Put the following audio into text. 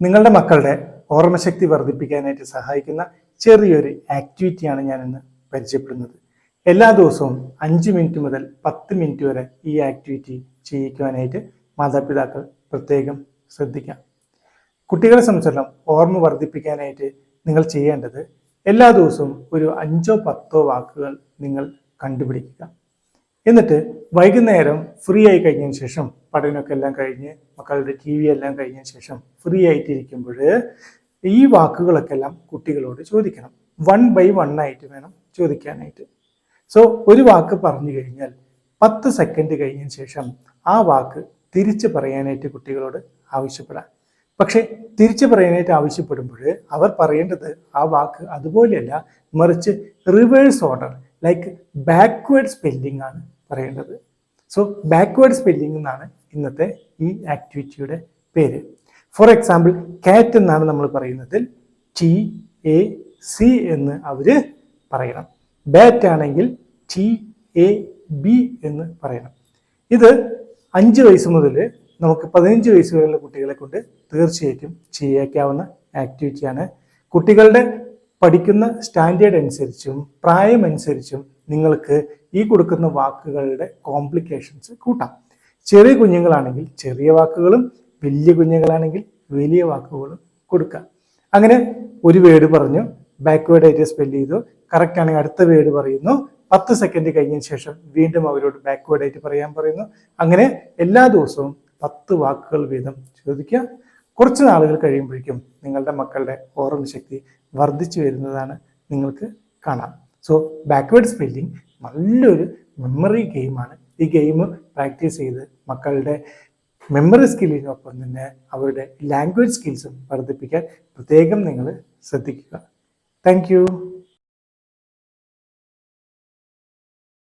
നിങ്ങളുടെ മക്കളുടെ ഓർമ്മശക്തി വർദ്ധിപ്പിക്കാനായിട്ട് സഹായിക്കുന്ന ചെറിയൊരു ആക്ടിവിറ്റിയാണ് ഞാൻ ഇന്ന് പരിചയപ്പെടുന്നത്. എല്ലാ ദിവസവും അഞ്ച് മിനിറ്റ് മുതൽ പത്ത് മിനിറ്റ് വരെ ഈ ആക്ടിവിറ്റി ചെയ്യിക്കുവാനായിട്ട് മാതാപിതാക്കൾ പ്രത്യേകം ശ്രദ്ധിക്കാം. കുട്ടികളെ സംബന്ധിച്ചിടത്തോളം ഓർമ്മ വർദ്ധിപ്പിക്കാനായിട്ട് നിങ്ങൾ ചെയ്യേണ്ടത് എല്ലാ ദിവസവും ഒരു അഞ്ചോ പത്തോ വാക്കുകൾ നിങ്ങൾ കണ്ടുപിടിക്കുക. എന്നിട്ട് വൈകുന്നേരം ഫ്രീ ആയി കഴിഞ്ഞതിന് ശേഷം പഠനമൊക്കെ എല്ലാം കഴിഞ്ഞ് മക്കളുടെ ടി വി എല്ലാം കഴിഞ്ഞതിന് ശേഷം ഫ്രീ ആയിട്ടിരിക്കുമ്പോൾ ഈ വാക്കുകളൊക്കെ എല്ലാം കുട്ടികളോട് ചോദിക്കണം. വൺ ബൈ വൺ ആയിട്ട് വേണം ചോദിക്കാനായിട്ട്. സോ ഒരു വാക്ക് പറഞ്ഞു കഴിഞ്ഞാൽ പത്ത് സെക്കൻഡ് കഴിഞ്ഞതിന് ശേഷം ആ വാക്ക് തിരിച്ചു പറയാനായിട്ട് കുട്ടികളോട് ആവശ്യപ്പെടാം. പക്ഷെ തിരിച്ചു പറയാനായിട്ട് ആവശ്യപ്പെടുമ്പോൾ അവർ പറയേണ്ടത് ആ വാക്ക് അതുപോലെയല്ല മറിച്ച് reverse order like backward spelling ആണ്. പറയേണ്ടത്. സോ ബാക്ക്വേർഡ് സ്പെല്ലിംഗ് എന്നാണ് ഇന്നത്തെ ഈ ആക്ടിവിറ്റിയുടെ പേര്. ഫോർ എക്സാമ്പിൾ കാറ്റ് എന്നാണ് നമ്മൾ പറയുന്നതിൽ ടി എ സി എന്ന് അവർ പറയണം. ബാറ്റ് ആണെങ്കിൽ ടി എ ബി എന്ന് പറയണം. ഇത് അഞ്ച് വയസ്സ് മുതൽ നമുക്ക് പതിനഞ്ച് വയസ്സ് വരെയുള്ള കുട്ടികളെ കൊണ്ട് തീർച്ചയായിട്ടും ചെയ്യാക്കാവുന്ന ആക്ടിവിറ്റിയാണ് കുട്ടികളുടെ പഠിക്കുന്ന സ്റ്റാൻഡേർഡ് അനുസരിച്ചും പ്രായം അനുസരിച്ചും നിങ്ങൾക്ക് ഈ കൊടുക്കുന്ന വാക്കുകളുടെ കോംപ്ലിക്കേഷൻസ് കൂട്ടാം. ചെറിയ കുഞ്ഞുങ്ങളാണെങ്കിൽ ചെറിയ വാക്കുകളും വലിയ കുഞ്ഞുങ്ങളാണെങ്കിൽ വലിയ വാക്കുകളും കൊടുക്കാം. അങ്ങനെ ഒരു വേർഡ് പറഞ്ഞു ബാക്ക്വേർഡ് ആയിട്ട് സ്പെല്ല് ചെയ്തു കറക്റ്റ് ആണെങ്കിൽ അടുത്ത വേർഡ് പറയുന്നു പത്ത് സെക്കൻഡ് കഴിഞ്ഞതിന് ശേഷം വീണ്ടും അവരോട് ബാക്ക്വേർഡ് ആയിട്ട് പറയാൻ പറയുന്നു. അങ്ങനെ എല്ലാ ദിവസവും പത്ത് വാക്കുകൾ വീതം ചോദിക്കുക. കുറച്ച് നാളുകൾ കഴിയുമ്പോഴേക്കും നിങ്ങളുടെ മക്കളുടെ ഓർമ്മശക്തി വർദ്ധിച്ചു വരുന്നതാണ് നിങ്ങൾക്ക് കാണാം. സോ ബാക്ക്വേർഡ് സ്പെല്ലിംഗ് നല്ലൊരു മെമ്മറി ഗെയിമാണ് ഈ ഗെയിം പ്രാക്ടീസ് ചെയ്ത് മക്കളുടെ മെമ്മറി സ്കില്ലിനൊപ്പം തന്നെ അവരുടെ ലാംഗ്വേജ് സ്കിൽസും വർദ്ധിപ്പിക്കാൻ പ്രത്യേകം നിങ്ങൾ ശ്രദ്ധിക്കുക. താങ്ക്